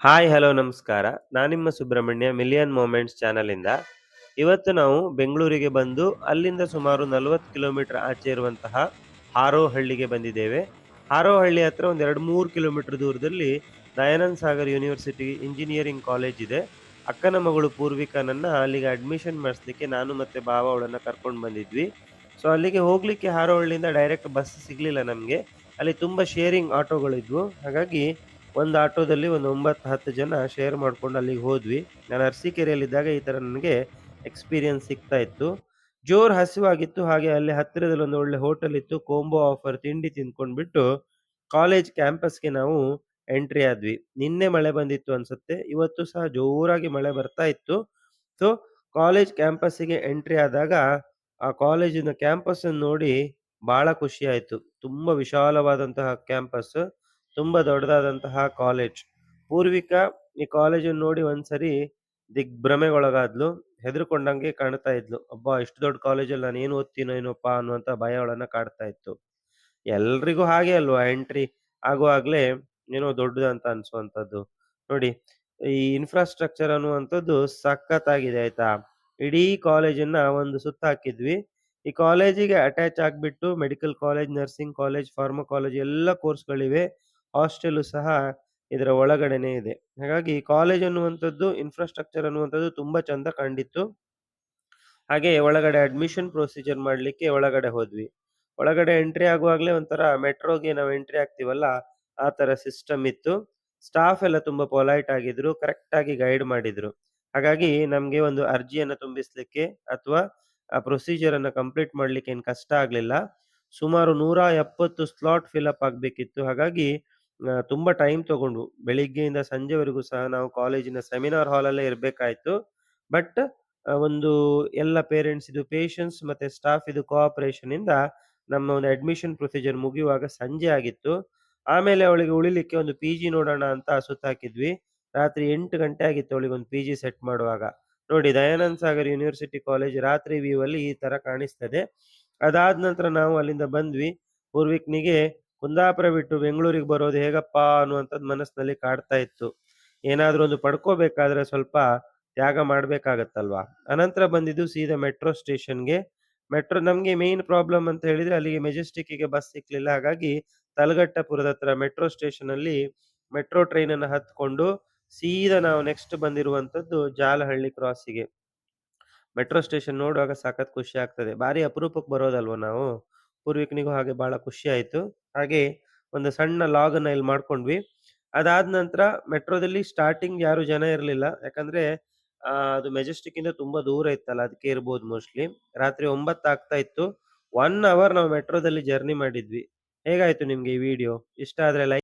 Hi, hello, ನಮಸ್ಕಾರ. ನಾನು ನಿಮ್ಮ ಸುಬ್ರಹ್ಮಣ್ಯ, ಮಿಲಿಯನ್ ಮೂಮೆಂಟ್ಸ್ ಚಾನಲಿಂದ. ಇವತ್ತು ನಾವು ಬೆಂಗಳೂರಿಗೆ ಬಂದು ಅಲ್ಲಿಂದ ಸುಮಾರು ನಲವತ್ತು ಕಿಲೋಮೀಟರ್ ಆಚೆ ಇರುವಂತಹ ಹಾರೋಹಳ್ಳಿಗೆ ಬಂದಿದ್ದೇವೆ. ಹಾರೋಹಳ್ಳಿ ಹತ್ರ ಒಂದು ಎರಡು ಮೂರು ಕಿಲೋಮೀಟರ್ ದೂರದಲ್ಲಿ Dayananda Sagar university engineering college ಇದೆ. ಅಕ್ಕನ ಮಗಳು ಪೂರ್ವಿಕನನ್ನ ಅಲ್ಲಿಗೆ ಅಡ್ಮಿಷನ್ ಮಾಡಿಸ್ಲಿಕ್ಕೆ ನಾನು ಮತ್ತೆ ಭಾವ ಅವಳನ್ನ ಕರ್ಕೊಂಡು ಬಂದಿದ್ವಿ. ಸೊ ಅಲ್ಲಿಗೆ ಹೋಗಲಿಕ್ಕೆ ಹಾರೋಹಳ್ಳಿಯಿಂದ ಡೈರೆಕ್ಟ್ ಬಸ್ ಸಿಗ್ಲಿಲ್ಲ ನಮಗೆ. ಅಲ್ಲಿ ತುಂಬ ಶೇರಿಂಗ್ ಆಟೋಗಳಿದ್ವು ಹಾಗಾಗಿ ಒಂದು ಆಟೋದಲ್ಲಿ ಒಂದು ಒಂಬತ್ತು ಹತ್ತು ಜನ ಶೇರ್ ಮಾಡ್ಕೊಂಡು ಅಲ್ಲಿಗೆ ಹೋದ್ವಿ. ನಾನು ಅರಸೀಕೆರೆಯಲ್ಲಿದ್ದಾಗ ಈ ಥರ ನನಗೆ ಎಕ್ಸ್ಪೀರಿಯನ್ಸ್ ಸಿಗ್ತಾ ಇತ್ತು. ಜೋರು ಹಸಿವಾಗಿತ್ತು, ಹಾಗೆ ಅಲ್ಲಿ ಹತ್ತಿರದಲ್ಲಿ ಒಂದು ಒಳ್ಳೆ ಹೋಟೆಲ್ ಇತ್ತು. ಕೋಂಬೋ ಆಫರ್ ತಿಂಡಿ ತಿಂದ್ಕೊಂಡ್ಬಿಟ್ಟು ಕಾಲೇಜ್ ಕ್ಯಾಂಪಸ್ಗೆ ನಾವು ಎಂಟ್ರಿ ಆದ್ವಿ. ನಿನ್ನೆ ಮಳೆ ಬಂದಿತ್ತು ಅನ್ಸುತ್ತೆ. ಇವತ್ತು ಸಹ ಜೋರಾಗಿ ಮಳೆ ಬರ್ತಾ ಇತ್ತು. ಸೊ ಕಾಲೇಜ್ ಕ್ಯಾಂಪಸ್ಸಿಗೆ ಎಂಟ್ರಿ ಆದಾಗ ಆ ಕಾಲೇಜಿನ ಕ್ಯಾಂಪಸ್ ನೋಡಿ ಬಹಳ ಖುಷಿ ಆಯಿತು. ತುಂಬಾ ವಿಶಾಲವಾದಂತಹ ಕ್ಯಾಂಪಸ್ ತುಂಬಾ ದೊಡ್ಡದಾದಂತಹ ಕಾಲೇಜ್ ಪೂರ್ವಿಕಾ ಈ ಕಾಲೇಜನ್ನು ನೋಡಿ ಒಂದ್ಸರಿ ದಿಗ್ಭ್ರಮೆಗೊಳಗಾದ್ಲು, ಹೆದರ್ಕೊಂಡಂಗೆ ಕಾಣ್ತಾ ಇದ್ಲು. ಅಬ್ಬಾ, ಇಷ್ಟು ದೊಡ್ಡ ಕಾಲೇಜಲ್ಲಿ ನಾನು ಏನು ಓದ್ತೀನೋ ಏನೋಪ್ಪ ಅನ್ನುವಂತ ಭಯ ಅವಳನ್ನ ಕಾಡ್ತಾ ಇತ್ತು. ಎಲ್ರಿಗೂ ಹಾಗೆ ಅಲ್ವಾ ಎಂಟ್ರಿ ಆಗುವಾಗ್ಲೇ ಏನೋ ದೊಡ್ಡದಂತ ಅನ್ಸುವಂಥದ್ದು. ನೋಡಿ, ಈ ಇನ್ಫ್ರಾಸ್ಟ್ರಕ್ಚರ್ ಅನ್ನುವಂಥದ್ದು ಸಖತ್ತಾಗಿದೆ, ಆಯ್ತಾ? ಇಡೀ ಕಾಲೇಜನ್ನ ಒಂದು ಸುತ್ತ ಹಾಕಿದ್ವಿ. ಈ ಕಾಲೇಜಿಗೆ ಅಟ್ಯಾಚ್ ಆಗ್ಬಿಟ್ಟು medical college nursing college pharma college ಎಲ್ಲ ಕೋರ್ಸ್ಗಳಿವೆ ಹಾಸ್ಟೆಲ್ ಸಹ ಇದರ ಒಳಗಡೆನೆ ಇದೆ. ಹಾಗಾಗಿ ಕಾಲೇಜ್ ಅನ್ನುವಂಥದ್ದು ಇನ್ಫ್ರಾಸ್ಟ್ರಕ್ಚರ್ ಅನ್ನುವಂಥದ್ದು ತುಂಬಾ ಚಂದ ಕಂಡಿತ್ತು. ಹಾಗೆ ಒಳಗಡೆ ಅಡ್ಮಿಷನ್ ಪ್ರೊಸೀಜರ್ ಮಾಡ್ಲಿಕ್ಕೆ ಒಳಗಡೆ ಹೋದ್ವಿ. ಒಳಗಡೆ ಎಂಟ್ರಿ ಆಗುವಾಗಲೇ ಒಂಥರ ಮೆಟ್ರೋಗೆ ನಾವು ಎಂಟ್ರಿ ಆಗ್ತೀವಲ್ಲ, ಆ ತರ ಸಿಸ್ಟಮ್ ಇತ್ತು. ಸ್ಟಾಫ್ ಎಲ್ಲ ತುಂಬಾ ಪೊಲೈಟ್ ಆಗಿದ್ರು ಕರೆಕ್ಟ್ ಆಗಿ ಗೈಡ್ ಮಾಡಿದ್ರು. ಹಾಗಾಗಿ ನಮಗೆ ಒಂದು ಅರ್ಜಿಯನ್ನು ತುಂಬಿಸ್ಲಿಕ್ಕೆ ಅಥವಾ ಆ ಪ್ರೊಸೀಜರ್ ಅನ್ನ ಕಂಪ್ಲೀಟ್ ಮಾಡ್ಲಿಕ್ಕೆ ಏನು ಕಷ್ಟ ಆಗ್ಲಿಲ್ಲ. ಸುಮಾರು ನೂರ ಎಪ್ಪತ್ತು ಸ್ಲಾಟ್ ಫಿಲ್ ಅಪ್ ಆಗ್ಬೇಕಿತ್ತು. ಹಾಗಾಗಿ ತುಂಬಾ ಟೈಮ್ ತಗೊಂಡ್ವು. ಬೆಳಿಗ್ಗೆಯಿಂದ ಸಂಜೆವರೆಗೂ ಸಹ ನಾವು ಕಾಲೇಜಿನ ಸೆಮಿನಾರ್ ಹಾಲ್ ಅಲ್ಲೇ ಇರ್ಬೇಕಾಯ್ತು. ಬಟ್ ಒಂದು ಎಲ್ಲ ಪೇರೆಂಟ್ಸ್ ಇದು ಪೇಷನ್ಸ್ ಮತ್ತೆ ಸ್ಟಾಫ್ ಇದು ಕೋಆಪರೇಷನ್ ಇಂದ ನಮ್ಮ ಒಂದು ಅಡ್ಮಿಷನ್ ಪ್ರೊಸೀಜರ್ ಮುಗಿಯುವಾಗ ಸಂಜೆ ಆಗಿತ್ತು. ಆಮೇಲೆ ಅವಳಿಗೆ ಉಳಿಲಿಕ್ಕೆ ಒಂದು ಪಿ ಜಿ ನೋಡೋಣ ಅಂತ ಸುತ್ತಾಕಿದ್ವಿ ರಾತ್ರಿ ಎಂಟು ಗಂಟೆ ಆಗಿತ್ತು ಅವಳಿಗೆ ಒಂದು ಪಿ ಜಿ ಸೆಟ್ ಮಾಡುವಾಗ. ನೋಡಿ, ದಯಾನಂದ ಸಾಗರ್ ಯೂನಿವರ್ಸಿಟಿ ಕಾಲೇಜ್ ರಾತ್ರಿ ವ್ಯೂ ಅಲ್ಲಿ ಈ ತರ ಕಾಣಿಸ್ತದೆ. ಅದಾದ ನಂತರ ನಾವು ಅಲ್ಲಿಂದ ಬಂದ್ವಿ. ಪೂರ್ವಿಕ್ನಿಗೆ ಕುಂದಾಪುರ ಬಿಟ್ಟು ಬೆಂಗಳೂರಿಗೆ ಬರೋದು ಹೇಗಪ್ಪ ಅನ್ನುವಂಥದ್ದು ಮನಸ್ಸಿನಲ್ಲಿ ಕಾಡ್ತಾ ಇತ್ತು. ಏನಾದರೂ ಒಂದು ಪಡ್ಕೋಬೇಕಾದ್ರೆ ಸ್ವಲ್ಪ ತ್ಯಾಗ ಮಾಡಬೇಕಾಗತ್ತಲ್ವಾ? ಅನಂತರ ಬಂದಿದ್ದು ಸೀದಾ ಮೆಟ್ರೋ ಸ್ಟೇಷನ್ಗೆ. ಮೆಟ್ರೋ ನಮಗೆ ಮೇನ್ ಪ್ರಾಬ್ಲಮ್ ಅಂತ ಹೇಳಿದ್ರೆ ಅಲ್ಲಿಗೆ ಮೆಜೆಸ್ಟಿಕ್ಕಿಗೆ ಬಸ್ ಸಿಕ್ಲಿಲ್ಲ. ಹಾಗಾಗಿ ತಲಗಟ್ಟಪುರದ ಹತ್ರ ಮೆಟ್ರೋ ಸ್ಟೇಷನ್ ಅಲ್ಲಿ ಮೆಟ್ರೋ ಟ್ರೈನ್ ಅನ್ನು ಹತ್ಕೊಂಡು ಸೀದಾ ನಾವು ನೆಕ್ಸ್ಟ್ ಬಂದಿರುವಂತದ್ದು ಜಾಲಹಳ್ಳಿ ಕ್ರಾಸಿಗೆ ಮೆಟ್ರೋ ಸ್ಟೇಷನ್ ನೋಡುವಾಗ ಸಖತ್ ಖುಷಿ ಆಗ್ತದೆ. ಬಾರಿ ಅಪರೂಪಕ್ಕೆ ಬರೋದಲ್ವಾ ನಾವು? ಪೂರ್ವಿಕನಿಗೂ ಹಾಗೆ ಬಹಳ ಖುಷಿ ಆಯ್ತು. ಹಾಗೆ ಒಂದು ಸಣ್ಣ ಲಾಗ್ ಅನ್ನ ಇಲ್ಲಿ ಮಾಡ್ಕೊಂಡ್ವಿ. ಅದಾದ ನಂತರ ಮೆಟ್ರೋದಲ್ಲಿ ಸ್ಟಾರ್ಟಿಂಗ್ ಯಾರು ಜನ ಇರಲಿಲ್ಲ. ಯಾಕಂದ್ರೆ ಅದು ಮೆಜೆಸ್ಟಿಕ್ ಇಂದ ತುಂಬಾ ದೂರ ಇತ್ತಲ್ಲ ಅದಕ್ಕೆ ಇರ್ಬೋದು ಮೋಸ್ಟ್ಲಿ ರಾತ್ರಿ ಒಂಬತ್ತು ಆಗ್ತಾ ಇತ್ತು. ಒನ್ ಅವರ್ ನಾವು ಮೆಟ್ರೋದಲ್ಲಿ ಜರ್ನಿ ಮಾಡಿದ್ವಿ. ಹೇಗಾಯ್ತು ನಿಮ್ಗೆ ಈ ವಿಡಿಯೋ ಇಷ್ಟ ಆದ್ರೆ ಲೈಕ್